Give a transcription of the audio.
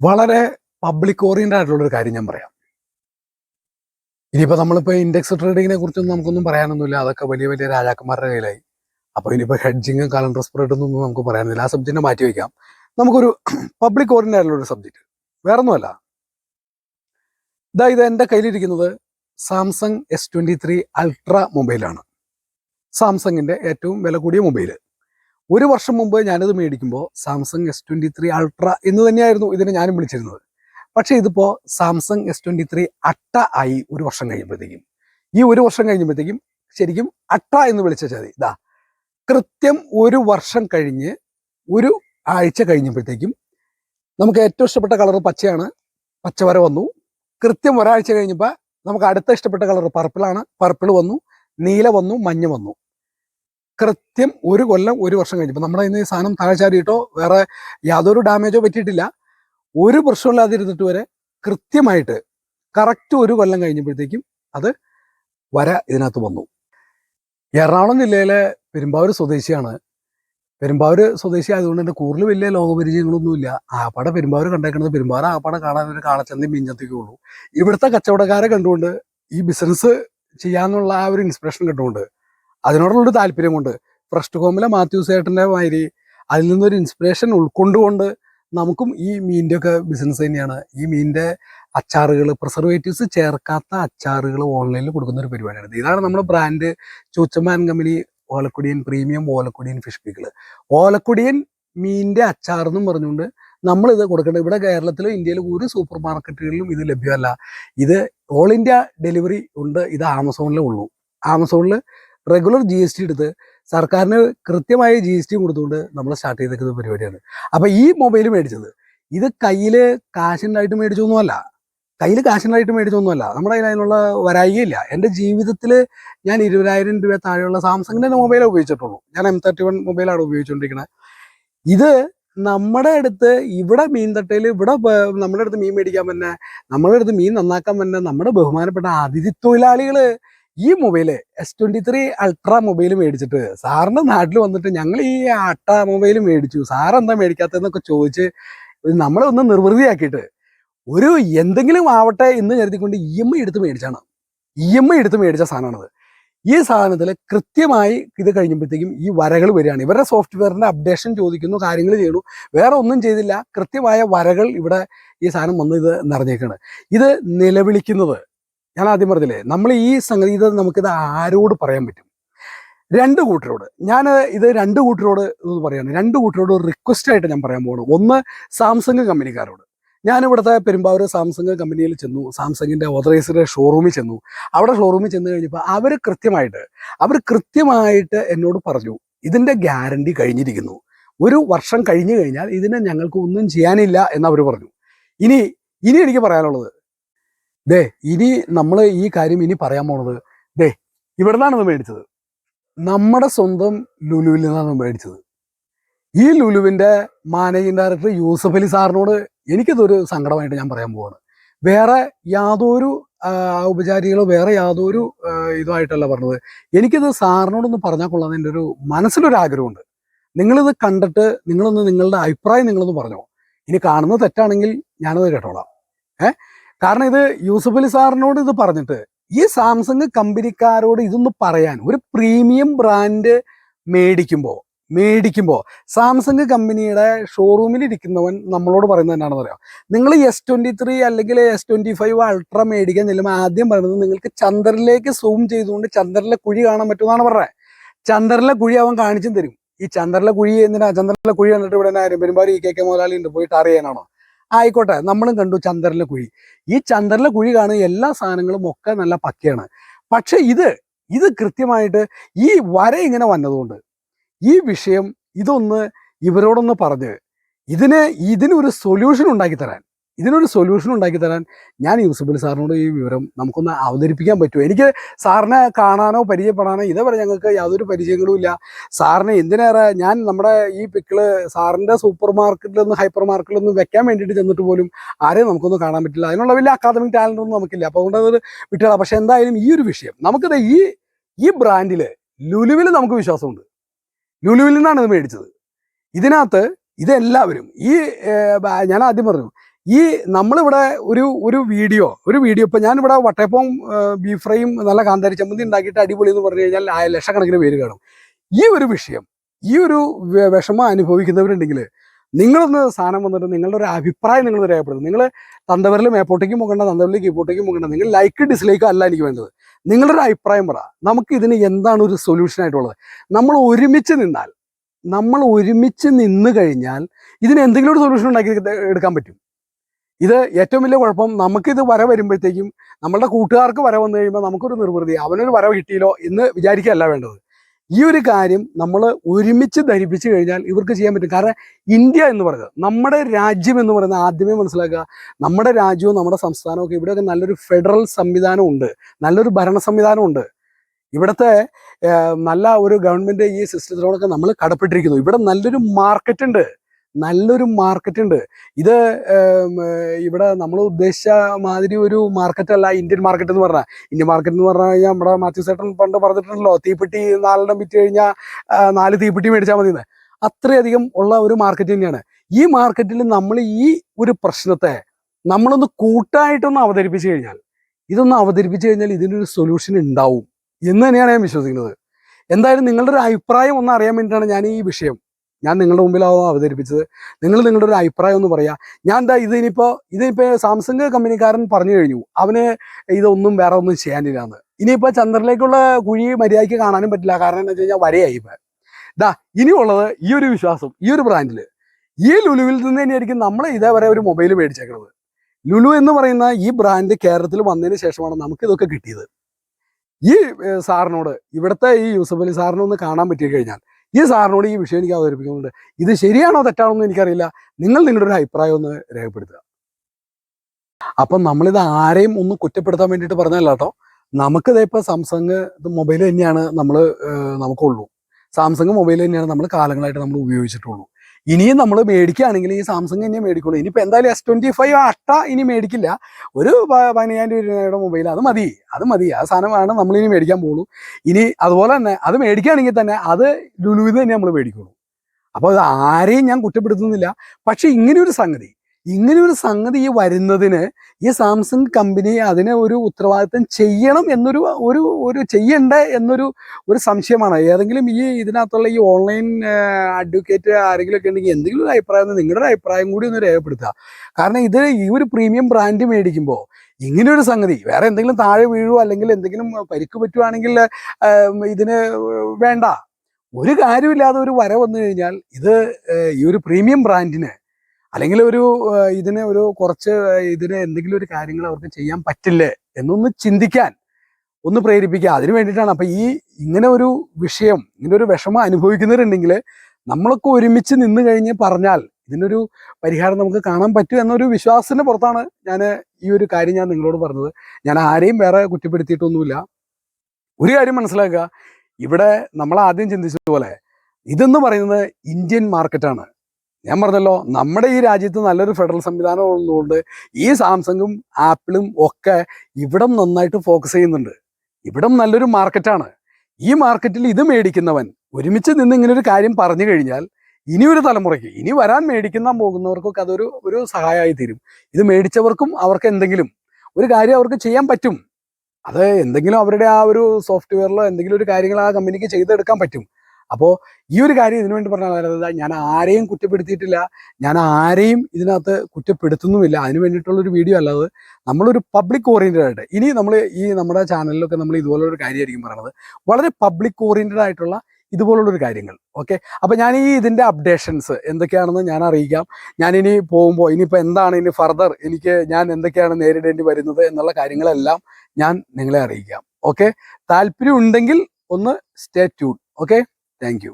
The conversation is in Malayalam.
വളരെ പബ്ലിക് ഓറിയന്റഡ് ആയിട്ടുള്ള ഒരു കാര്യം ഞാൻ പറയാം. ഇനിയിപ്പോൾ നമ്മളിപ്പോൾ ഇൻഡെക്സ് ട്രേഡിങ്ങിനെ കുറിച്ചൊന്നും നമുക്കൊന്നും പറയാനൊന്നുമില്ല. അതൊക്കെ വലിയ വലിയ രാജാക്കന്മാരുടെ കയ്യിലായി. അപ്പോൾ ഇനിയിപ്പോൾ ഹെഡ്ജിങ്ങും കലണ്ടർ സ്പ്രെഡ് ഒന്നും നമുക്ക് പറയാനില്ല. ആ സബ്ജക്റ്റിനെ മാറ്റി വയ്ക്കാം നമുക്കൊരു പബ്ലിക് ഓറിയന്റ് ആയിട്ടുള്ള ഒരു സബ്ജക്റ്റ് വേറെ ഒന്നുമല്ല ഇതാ ഇത് എന്റെ കയ്യിലിരിക്കുന്നത് Samsung S twenty three ultra മൊബൈലാണ് സാംസങ്ങിന്റെ ഏറ്റവും വില കൂടിയ മൊബൈൽ ഒരു വർഷം മുമ്പ് ഞാനിത് മേടിക്കുമ്പോൾ Samsung S twenty three ultra എന്ന് തന്നെയായിരുന്നു ഇതിനെ ഞാനും വിളിച്ചിരുന്നത്. പക്ഷേ ഇതിപ്പോൾ സാംസങ് എസ് ട്വന്റി ത്രീ അട്ട ആയി ഒരു വർഷം കഴിയുമ്പോഴത്തേക്കും. ഈ ഒരു വർഷം കഴിഞ്ഞപ്പോഴത്തേക്കും ശരിക്കും അട്ട എന്ന് വിളിച്ചാൽ മതി ഇതാ കൃത്യം ഒരു വർഷം കഴിഞ്ഞ് ഒരു ആഴ്ച കഴിഞ്ഞപ്പോഴത്തേക്കും നമുക്ക് ഏറ്റവും ഇഷ്ടപ്പെട്ട കളർ പച്ചയാണ് പച്ച വരെ വന്നു. കൃത്യം ഒരാഴ്ച കഴിഞ്ഞപ്പോൾ നമുക്ക് അടുത്ത ഇഷ്ടപ്പെട്ട കളർ പർപ്പിളാണ് പർപ്പിൾ വന്നു നീല വന്നു മഞ്ഞ വന്നു. കൃത്യം ഒരു കൊല്ലം ഒരു വർഷം കഴിഞ്ഞപ്പോൾ നമ്മുടെ ഇന്ന് ഈ സാധനം താഴെ ചാടിയിട്ടോ വേറെ യാതൊരു ഡാമേജോ പറ്റിയിട്ടില്ല. ഒരു പ്രശ്നമില്ലാതിരുന്നിട്ട് വരെ കൃത്യമായിട്ട് കറക്റ്റ് ഒരു കൊല്ലം കഴിഞ്ഞപ്പോഴത്തേക്കും അത് വര ഇതിനകത്ത് വന്നു. എറണാകുളം ജില്ലയിലെ പെരുമ്പാവൂർ സ്വദേശിയാണ്. പെരുമ്പാവൂർ സ്വദേശി ആയതുകൊണ്ട് തന്നെ കൂറിൽ വലിയ ലോകപരിചയങ്ങളൊന്നുമില്ല. ആപ്പാടെ പെരുമ്പാവൂർ കണ്ടേക്കുന്നത് പെരുമ്പാവൂർ ആപ്പാടെ കാണാൻ ഒരു കാളച്ചന്തയും മീഞ്ചന്തൊക്കെ ഉള്ളൂ. ഇവിടുത്തെ കച്ചവടക്കാരെ കണ്ടുകൊണ്ട് ഈ ബിസിനസ് ചെയ്യാന്നുള്ള ആ ഒരു ഇൻസ്പിറേഷൻ കിട്ടുകൊണ്ട് അതിനോടുള്ളൊരു താല്പര്യം കൊണ്ട് ഫസ്റ്റ് ഹോമിലെ മാത്യൂസ് ഏട്ടന്റെ മാതിരി അതിൽ നിന്നൊരു ഇൻസ്പിറേഷൻ ഉൾക്കൊണ്ടുകൊണ്ട് നമുക്കും ഈ മീനിന്റെ ഒക്കെ ബിസിനസ് തന്നെയാണ്. ഈ മീനിന്റെ അച്ചാറുകൾ പ്രിസർവേറ്റീവ്സ് ചേർക്കാത്ത അച്ചാറുകൾ ഓൺലൈനിൽ കൊടുക്കുന്ന ഒരു പരിപാടിയാണ്. ഇതാണ് നമ്മുടെ brand ചൂച്ചമാൻ company Olakkudiyan premium Olakkudiyan fish pickle Olakkudiyan മീനിന്റെ അച്ചാർ എന്നും പറഞ്ഞുകൊണ്ട് നമ്മളിത് കൊടുക്കേണ്ടത് ഇവിടെ കേരളത്തിലും ഇന്ത്യയിലും ഒരു സൂപ്പർ മാർക്കറ്റുകളിലും ഇത് ലഭ്യമല്ല. ഇത് ഓൾ ഇന്ത്യ ഡെലിവറി ഉണ്ട്. ഇത് ആമസോണിലേ ഉള്ളൂ. ആമസോണിൽ റെഗുലർ ജി എസ് ടി എടുത്ത് സർക്കാരിന് കൃത്യമായ ജി എസ് ടി കൊടുത്തുകൊണ്ട് നമ്മൾ സ്റ്റാർട്ട് ചെയ്തേക്കുന്ന പരിപാടിയാണ്. അപ്പൊ ഈ മൊബൈൽ മേടിച്ചത് ഇത് കയ്യിൽ കാശുണ്ടായിട്ട് മേടിച്ചൊന്നുമല്ല. കയ്യിൽ കാശുണ്ടായിട്ട് മേടിച്ചൊന്നുമല്ല. നമ്മുടെ കയ്യിൽ അതിനുള്ള വരായികയില്ല. എന്റെ ജീവിതത്തിൽ ഞാൻ ഇരുപതിനായിരം രൂപ താഴെയുള്ള സാംസങ്ങിന്റെ മൊബൈലാണ് ഉപയോഗിച്ചിട്ടുള്ളൂ. ഞാൻ എം തേർട്ടി വൺ മൊബൈലാണ് ഉപയോഗിച്ചുകൊണ്ടിരിക്കുന്നത് ഇത് നമ്മുടെ അടുത്ത് ഇവിടെ മീൻ തട്ടയിൽ ഇവിടെ നമ്മുടെ അടുത്ത് മീൻ മേടിക്കാൻ പറ്റുന്ന നമ്മുടെ അടുത്ത് മീൻ നന്നാക്കാൻ പറ്റുന്ന നമ്മുടെ ബഹുമാനപ്പെട്ട അതിഥി തൊഴിലാളികൾ ഈ mobile S twenty three ultra mobile മേടിച്ചിട്ട് സാറിന്റെ നാട്ടിൽ വന്നിട്ട് ഞങ്ങൾ ഈ അൾട്രാ മൊബൈൽ മേടിച്ചു. സാർ എന്താ മേടിക്കാത്തതെന്നൊക്കെ ചോദിച്ച് നമ്മളെ ഒന്ന് നിർവൃതിയാക്കിയിട്ട് ഒരു എന്തെങ്കിലും ആവട്ടെ എന്ന് കരുതിക്കൊണ്ട് ഇ എം ഐ എടുത്ത് മേടിച്ചാണ്. ഇ എം ഐ എടുത്ത് മേടിച്ച സാധനമാണത്. ഈ സാധനത്തിൽ കൃത്യമായി ഇത് കഴിഞ്ഞപ്പോഴത്തേക്കും ഈ വരകൾ വരികയാണ്. ഇവരുടെ സോഫ്റ്റ്വെയറിന്റെ അപ്ഡേഷൻ ചോദിക്കുന്നു കാര്യങ്ങൾ ചെയ്യണു വേറെ ഒന്നും ചെയ്തില്ല. കൃത്യമായ വരകൾ ഇവിടെ ഈ സാധനം വന്ന് ഇത് നിറഞ്ഞേക്കാണ്. ഇത് നിലവിളിക്കുന്നത് ഞാൻ ആദ്യം പറഞ്ഞില്ലേ നമ്മൾ ഈ സംഗതി ഇത് നമുക്കിത് ആരോട് പറയാൻ പറ്റും? രണ്ട് കൂട്ടരോട്. ഞാൻ ഇത് രണ്ട് കൂട്ടരോട് ഇത് പറയാണ്. രണ്ട് കൂട്ടരോട് ഒരു റിക്വസ്റ്റ് ആയിട്ട് ഞാൻ പറയാൻ പോകണം ഒന്ന് സാംസങ് കമ്പനിക്കാരോട്. ഞാൻ ഇവിടുത്തെ പെരുമ്പാവൂർ സാംസങ് കമ്പനിയിൽ ചെന്നു. സാംസങ്ങിന്റെ ഓതറൈസ്ഡ് ഷോറൂമിൽ ചെന്നു. അവിടെ ഷോറൂമിൽ ചെന്ന് കഴിഞ്ഞപ്പോൾ അവർ കൃത്യമായിട്ട് അവർ കൃത്യമായിട്ട് എന്നോട് പറഞ്ഞു ഇതിന്റെ ഗ്യാരണ്ടി കഴിഞ്ഞിരിക്കുന്നു. ഒരു വർഷം കഴിഞ്ഞു കഴിഞ്ഞാൽ ഇതിനെ ഞങ്ങൾക്ക് ഒന്നും ചെയ്യാനില്ല എന്ന് അവർ പറഞ്ഞു. ഇനി ഇനി എനിക്ക് പറയാനുള്ളത് ദേ ഇനി നമ്മൾ ഈ കാര്യം ഇനി പറയാൻ പോണത് ദേ ഇവിടെ നിന്നാണ് ഇത് മേടിച്ചത്. നമ്മുടെ സ്വന്തം ലുലുവിൽ നിന്നാണ് മേടിച്ചത്. ഈ ലുലുവിന്റെ മാനേജിംഗ് ഡയറക്ടർ യൂസഫ് അലി സാറിനോട് എനിക്കിതൊരു സങ്കടമായിട്ട് ഞാൻ പറയാൻ പോവാണ്. വേറെ യാതൊരു ഔപചാരികളോ വേറെ യാതൊരു ഇതുമായിട്ടല്ല പറഞ്ഞത്. എനിക്കിത് സാറിനോടൊന്ന് പറഞ്ഞാൽ കൊള്ളാന്ന് എന്റെ ഒരു മനസ്സിലൊരു ആഗ്രഹമുണ്ട് നിങ്ങളിത് കണ്ടിട്ട് നിങ്ങളൊന്ന് നിങ്ങളുടെ അഭിപ്രായം നിങ്ങളൊന്ന് പറഞ്ഞോ. ഇനി കാണുന്നത് തെറ്റാണെങ്കിൽ ഞാനത് കേട്ടോളാം. ഏ? കാരണം ഇത് യൂസഫ് അലി സാറിനോട് ഇത് പറഞ്ഞിട്ട് ഈ സാംസങ് കമ്പനിക്കാരോട് ഇതൊന്ന് പറയാൻ ഒരു പ്രീമിയം ബ്രാൻഡ് മേടിക്കുമ്പോൾ മേടിക്കുമ്പോൾ സാംസങ് കമ്പനിയുടെ ഷോറൂമിൽ ഇരിക്കുന്നവൻ നമ്മളോട് പറയുന്നത് എന്താണെന്ന് പറയാം നിങ്ങൾ എസ് ട്വന്റി ത്രീ അല്ലെങ്കിൽ എസ് ട്വന്റി ഫൈവ് അൾട്ര മേടിക്കാൻ ചെല്ലുമ്പോൾ ആദ്യം പറയുന്നത് നിങ്ങൾക്ക് ചന്ദ്രനിലേക്ക് സൂം ചെയ്തുകൊണ്ട് ചന്ദ്രനിലെ കുഴി കാണാൻ പറ്റുമെന്നാണ് പറഞ്ഞത്. ചന്ദ്രനിലെ കുഴി അവൻ കാണിച്ചും തരും. ഈ ചന്ദ്രനിലെ കുഴി എന്തിനാ? ചന്ദ്രനിലെ കുഴി കണ്ടിട്ട് ഇവിടെ ആരും പെരുമ്പാടി ഈ കെ കെ മുതലാളി ഉണ്ട് പോയിട്ട് അറിയാനാണോ ആയിക്കോട്ടെ നമ്മളും കണ്ടു ചന്ദ്രനിലെ കുഴി. ഈ ചന്ദ്രനിലെ കുഴി കാണുന്ന എല്ലാ സാധനങ്ങളും ഒക്കെ നല്ല പക്കയാണ്. പക്ഷെ ഇത് ഇത് കൃത്യമായിട്ട് ഈ വര ഇങ്ങനെ വന്നതുകൊണ്ട് ഈ വിഷയം ഇതൊന്ന് ഇവരോടൊന്ന് പറഞ്ഞ് ഇതിന് ഇതിനൊരു സൊല്യൂഷൻ ഉണ്ടാക്കി തരാൻ ഇതിനൊരു സൊല്യൂഷൻ ഉണ്ടാക്കി തരാൻ ഞാൻ യൂസഫലി സാറിനോട് ഈ വിവരം നമുക്കൊന്ന് അവതരിപ്പിക്കാൻ പറ്റുമോ? എനിക്ക് സാറിനെ കാണാനോ പരിചയപ്പെടാനോ ഇതേവരെ ഞങ്ങൾക്ക് യാതൊരു പരിചയങ്ങളും ഇല്ല. സാറിനെ എന്തിനേറെ ഞാൻ നമ്മുടെ ഈ പിക്കിൾ സാറിന്റെ സൂപ്പർ മാർക്കറ്റിലൊന്നും ഹൈപ്പർ മാർക്കറ്റിലൊന്നും വെക്കാൻ വേണ്ടിയിട്ട് ചെന്നിട്ട് പോലും ആരെയും നമുക്കൊന്നും കാണാൻ പറ്റില്ല. അതിനുള്ള വലിയ അക്കാദമിക് ടാലന്റ് ഒന്നും നമുക്കില്ല. അപ്പോൾ അതുകൊണ്ട് അത് വിട്ടുകളാം പക്ഷേ എന്തായാലും ഈ ഒരു വിഷയം നമുക്കിത് ഈ ഈ ബ്രാൻഡിൽ ലുലുവിൽ നമുക്ക് വിശ്വാസമുണ്ട്. ലുലുവിൽ നിന്നാണ് ഇത് മേടിച്ചത്. ഇതിനകത്ത് ഇതെല്ലാവരും ഈ ഞാൻ ആദ്യം പറഞ്ഞു ഈ നമ്മളിവിടെ ഒരു ഒരു വീഡിയോ ഒരു വീഡിയോ ഇപ്പം ഞാനിവിടെ വട്ടയപ്പം ബീഫ് ഫ്രൈയും നല്ല കാന്താരി ചമ്മന്തി ഉണ്ടാക്കിയിട്ട് അടിപൊളി എന്ന് പറഞ്ഞു കഴിഞ്ഞാൽ ആ ലക്ഷക്കണക്കിന് പേര് കാണും. ഈ ഒരു വിഷയം ഈ ഒരു വിഷമം അനുഭവിക്കുന്നവരുണ്ടെങ്കിൽ നിങ്ങളൊന്ന് സാധനം വന്നിട്ട് നിങ്ങളുടെ ഒരു അഭിപ്രായം നിങ്ങൾ രേഖപ്പെടുത്തും നിങ്ങൾ തന്തവരിൽ മേപ്പോട്ടേക്കും പോകണ്ട തന്തവരിൽ കീപ്പോട്ടേക്കും പോകണ്ട നിങ്ങൾ ലൈക്ക് ഡിസ്ലൈക്ക് അല്ല എനിക്ക് വേണ്ടത്. നിങ്ങളുടെ ഒരു അഭിപ്രായം പറ. നമുക്ക് ഇതിന് എന്താണ് ഒരു സൊല്യൂഷൻ ആയിട്ടുള്ളത്? നമ്മൾ ഒരുമിച്ച് നിന്നാൽ നമ്മൾ ഒരുമിച്ച് നിന്ന് കഴിഞ്ഞാൽ ഇതിന് എന്തെങ്കിലും ഒരു സൊല്യൂഷൻ ഉണ്ടാക്കി എടുക്കാൻ പറ്റും. ഇത് ഏറ്റവും വലിയ കുഴപ്പം നമുക്കിത് വര വരുമ്പോഴത്തേക്കും നമ്മളുടെ കൂട്ടുകാർക്ക് വര വന്നു കഴിയുമ്പോൾ നമുക്കൊരു നിർവൃതി അവനൊരു വരവ് കിട്ടിയല്ലോ എന്ന് വിചാരിക്കുകയല്ല വേണ്ടത്. ഈ ഒരു കാര്യം നമ്മൾ ഒരുമിച്ച് ധരിപ്പിച്ചു കഴിഞ്ഞാൽ ഇവർക്ക് ചെയ്യാൻ പറ്റും. കാരണം ഇന്ത്യ എന്ന് പറയുന്നത് നമ്മുടെ രാജ്യം എന്ന് പറയുന്നത് ആദ്യമേ മനസ്സിലാക്കുക. നമ്മുടെ രാജ്യവും നമ്മുടെ സംസ്ഥാനവും ഒക്കെ ഇവിടെയൊക്കെ നല്ലൊരു ഫെഡറൽ സംവിധാനം ഉണ്ട്. നല്ലൊരു ഭരണ സംവിധാനം ഉണ്ട്. ഇവിടുത്തെ നല്ല ഒരു ഗവൺമെന്റ് ഈ സിസ്റ്റത്തിനോടൊക്കെ നമ്മൾ കടപ്പെട്ടിരിക്കുന്നു. ഇവിടെ നല്ലൊരു മാർക്കറ്റ് ഉണ്ട്. നല്ലൊരു മാർക്കറ്റ് ഉണ്ട് ഇത് ഇവിടെ നമ്മൾ ഉദ്ദേശിച്ച മാതിരി ഒരു മാർക്കറ്റ് അല്ല ഇന്ത്യൻ മാർക്കറ്റ് എന്ന് പറഞ്ഞാൽ ഇന്ത്യൻ മാർക്കറ്റ് എന്ന് പറഞ്ഞു കഴിഞ്ഞാൽ നമ്മുടെ മാത്യു സേട്ടൻ പണ്ട് പറഞ്ഞിട്ടുണ്ടല്ലോ തീപ്പെട്ടി നാലെണ്ണം വിറ്റ് കഴിഞ്ഞാൽ നാല് തീപ്പെട്ടി മേടിച്ചാൽ മതി എന്ന് അത്രയധികം ഉള്ള ഒരു മാർക്കറ്റ് തന്നെയാണ്. ഈ മാർക്കറ്റിൽ നമ്മൾ ഈ ഒരു പ്രശ്നത്തെ നമ്മളൊന്ന് കൂട്ടായിട്ടൊന്ന് അവതരിപ്പിച്ചു കഴിഞ്ഞാൽ ഇതൊന്ന് അവതരിപ്പിച്ചു കഴിഞ്ഞാൽ ഇതിനൊരു സൊല്യൂഷൻ ഉണ്ടാവും എന്ന് തന്നെയാണ് ഞാൻ വിശ്വസിക്കുന്നത്. എന്തായാലും നിങ്ങളുടെ ഒരു അഭിപ്രായം ഒന്ന് അറിയാൻ വേണ്ടിയിട്ടാണ് ഞാൻ ഈ വിഷയം ഞാൻ നിങ്ങളുടെ മുമ്പിലാവും അവതരിപ്പിച്ചത്? നിങ്ങൾ നിങ്ങളുടെ ഒരു അഭിപ്രായം ഒന്ന് പറയാ. ഞാൻ എന്താ ഇതിനിപ്പോ ഇതിനിപ്പോൾ സാംസങ് കമ്പനിക്കാരൻ പറഞ്ഞു കഴിഞ്ഞു അവന് ഇതൊന്നും വേറെ ഒന്നും ചെയ്യാനില്ല എന്ന് ഇനിയിപ്പോൾ ചന്ദ്രനിലേക്കുള്ള കുഴി മര്യാദയ്ക്ക് കാണാനും പറ്റില്ല. കാരണം എന്താ വെച്ച് കഴിഞ്ഞാൽ വരയായി ഇപ്പം. ഇതാ ഇനിയുള്ളത് ഈ ഒരു വിശ്വാസം ഈ ഒരു ബ്രാൻഡിൽ ഈ ലുലുവിൽ നിന്ന് തന്നെയായിരിക്കും നമ്മൾ ഇതേവരെ ഒരു മൊബൈൽ മേടിച്ചേക്കുന്നത് ലുലു എന്ന് പറയുന്ന ഈ ബ്രാൻഡ് കേരളത്തിൽ വന്നതിന് ശേഷമാണ് നമുക്ക് ഇതൊക്കെ കിട്ടിയത്. ഈ സാറിനോട് ഇവിടുത്തെ ഈ യൂസഫ് അലി സാറിനെ ഒന്ന് കാണാൻ പറ്റി കഴിഞ്ഞാൽ ഈ സാറിനോട് ഈ വിഷയം എനിക്ക് അവതരിപ്പിക്കുന്നുണ്ട്. ഇത് ശരിയാണോ തെറ്റാണോ എന്ന് എനിക്കറിയില്ല. നിങ്ങൾ നിങ്ങളുടെ ഒരു അഭിപ്രായം ഒന്ന് രേഖപ്പെടുത്തുക. അപ്പം നമ്മളിത് ആരെയും ഒന്ന് കുറ്റപ്പെടുത്താൻ വേണ്ടിയിട്ട് പറഞ്ഞല്ല കേട്ടോ. നമുക്കിത് ഇപ്പൊ സാംസങ് മൊബൈൽ തന്നെയാണ് നമ്മൾ നമുക്കുള്ളൂ. സാംസങ് മൊബൈൽ തന്നെയാണ് നമ്മൾ കാലങ്ങളായിട്ട് നമ്മൾ ഉപയോഗിച്ചിട്ടുള്ളൂ. ഇനിയും നമ്മൾ മേടിക്കുകയാണെങ്കിൽ ഈ സാംസങ് തന്നെ മേടിക്കുള്ളൂ. ഇനിയിപ്പോൾ എന്തായാലും എസ് ട്വന്റി ഫൈവ് അട്ട ഇനി മേടിക്കില്ല. ഒരു പതിനയ്യായിരം രൂപയുടെ മൊബൈൽ അത് മതി. അത് മതി. ആ സാധനമാണ് നമ്മൾ ഇനി മേടിക്കാൻ പോകുള്ളൂ ഇനി അതുപോലെ തന്നെ അത് മേടിക്കുകയാണെങ്കിൽ തന്നെ അത് ലുലുവിൽ തന്നെ നമ്മൾ മേടിക്കുള്ളൂ. അപ്പോൾ അത് ആരെയും ഞാൻ കുറ്റപ്പെടുത്തുന്നില്ല. പക്ഷേ ഇങ്ങനെയൊരു സംഗതി. ഇങ്ങനെ ഒരു സംഗതി ഈ വരുന്നതിന് ഈ സാംസങ് കമ്പനി അതിനെ ഒരു ഉത്തരവാദിത്തം ചെയ്യണം എന്നൊരു ഒരു ഒരു ചെയ്യണ്ട എന്നൊരു ഒരു സംശയമാണ്. ഏതെങ്കിലും ഈ ഇതിനകത്തുള്ള ഈ ഓൺലൈൻ അഡ്വക്കേറ്റ് ആരെങ്കിലും ഒക്കെ ഉണ്ടെങ്കിൽ എന്തെങ്കിലും ഒരു അഭിപ്രായം നിങ്ങളുടെ അഭിപ്രായം കൂടി ഒന്ന് രേഖപ്പെടുത്തുക. കാരണം ഇത് ഈ ഒരു പ്രീമിയം ബ്രാൻഡ് മേടിക്കുമ്പോൾ ഇങ്ങനെയൊരു സംഗതി വേറെ എന്തെങ്കിലും താഴെ വീഴുവോ അല്ലെങ്കിൽ എന്തെങ്കിലും പരിക്ക് പറ്റുവാണെങ്കിൽ ഇതിന് വേണ്ട. ഒരു കാര്യമില്ലാതെ ഒരു വര വന്നു കഴിഞ്ഞാൽ ഇത് ഈ ഒരു പ്രീമിയം ബ്രാൻഡിന് അല്ലെങ്കിൽ ഒരു ഇതിനെ ഒരു കുറച്ച് ഇതിന് എന്തെങ്കിലും ഒരു കാര്യങ്ങൾ അവർക്ക് ചെയ്യാൻ പറ്റില്ലേ എന്നൊന്ന് ചിന്തിക്കാൻ ഒന്ന് പ്രേരിപ്പിക്കുക അതിന് വേണ്ടിയിട്ടാണ്. അപ്പം ഈ ഇങ്ങനെ ഒരു വിഷയം ഇങ്ങനെ ഒരു വിഷമം അനുഭവിക്കുന്നവരുണ്ടെങ്കിൽ നമ്മളൊക്കെ ഒരുമിച്ച് നിന്ന് കഴിഞ്ഞ് പറഞ്ഞാൽ ഇതിനൊരു പരിഹാരം നമുക്ക് കാണാൻ പറ്റും എന്നൊരു വിശ്വാസത്തിന് പുറത്താണ് ഞാൻ ഈ ഒരു കാര്യം ഞാൻ നിങ്ങളോട് പറഞ്ഞത്. ഞാൻ ആരെയും വേറെ കുറ്റപ്പെടുത്തിയിട്ടൊന്നുമില്ല. ഒരു കാര്യം മനസ്സിലാക്കുക ഇവിടെ നമ്മൾ ആദ്യം ചിന്തിച്ചതുപോലെ ഇതെന്ന് പറയുന്നത് ഇന്ത്യൻ മാർക്കറ്റാണ്. ഞാൻ പറഞ്ഞല്ലോ നമ്മുടെ ഈ രാജ്യത്ത് നല്ലൊരു ഫെഡറൽ സംവിധാനം ഉള്ളതുകൊണ്ട് ഈ സാംസങ്ങും ആപ്പിളും ഒക്കെ ഇവിടം നന്നായിട്ട് ഫോക്കസ് ചെയ്യുന്നുണ്ട്. ഇവിടം നല്ലൊരു മാർക്കറ്റാണ് ഈ മാർക്കറ്റിൽ ഇത് മേടിക്കുന്നവൻ ഒരുമിച്ച് നിന്ന് ഇങ്ങനെ ഒരു കാര്യം പറഞ്ഞു കഴിഞ്ഞാൽ ഇനി ഒരു തലമുറയ്ക്ക് ഇനി വരാൻ മേടിക്കുന്ന പോകുന്നവർക്കൊക്കെ അതൊരു ഒരു സഹായമായി തീരും. ഇത് മേടിച്ചവർക്കും അവർക്ക് എന്തെങ്കിലും ഒരു കാര്യം അവർക്ക് ചെയ്യാൻ പറ്റും. അത് എന്തെങ്കിലും അവരുടെ ആ ഒരു സോഫ്റ്റ്വെയറിലോ എന്തെങ്കിലും ഒരു കാര്യങ്ങൾ ആ കമ്പനിക്ക് ചെയ്തെടുക്കാൻ പറ്റും. അപ്പോൾ ഈ ഒരു കാര്യം ഇതിനു വേണ്ടി പറഞ്ഞാൽ അതായത് ഞാൻ ആരെയും കുറ്റപ്പെടുത്തിയിട്ടില്ല. ഞാൻ ആരെയും ഇതിനകത്ത് കുറ്റപ്പെടുത്തുന്നുമില്ല. അതിന് വേണ്ടിയിട്ടുള്ളൊരു വീഡിയോ അല്ലാതെ നമ്മളൊരു പബ്ലിക് ഓറിയന്റഡ് ആയിട്ട്. ഇനി നമ്മൾ ഈ നമ്മുടെ ചാനലിലൊക്കെ നമ്മൾ ഇതുപോലൊരു കാര്യമായിരിക്കും പറയുന്നത് വളരെ പബ്ലിക് ഓറിയന്റഡ് ആയിട്ടുള്ള ഇതുപോലുള്ളൊരു കാര്യങ്ങൾ. ഓക്കെ അപ്പോൾ ഞാൻ ഈ ഇതിന്റെ അപ്ഡേഷൻസ് എന്തൊക്കെയാണെന്ന് ഞാൻ അറിയിക്കാം. ഞാനിനി പോകുമ്പോൾ ഇനിയിപ്പോൾ എന്താണ് ഇനി ഫർദർ എനിക്ക് ഞാൻ എന്തൊക്കെയാണ് നേരിടേണ്ടി വരുന്നത് എന്നുള്ള കാര്യങ്ങളെല്ലാം ഞാൻ നിങ്ങളെ അറിയിക്കാം. ഓക്കെ താല്പര്യം ഉണ്ടെങ്കിൽ ഒന്ന് stay tune okay thank you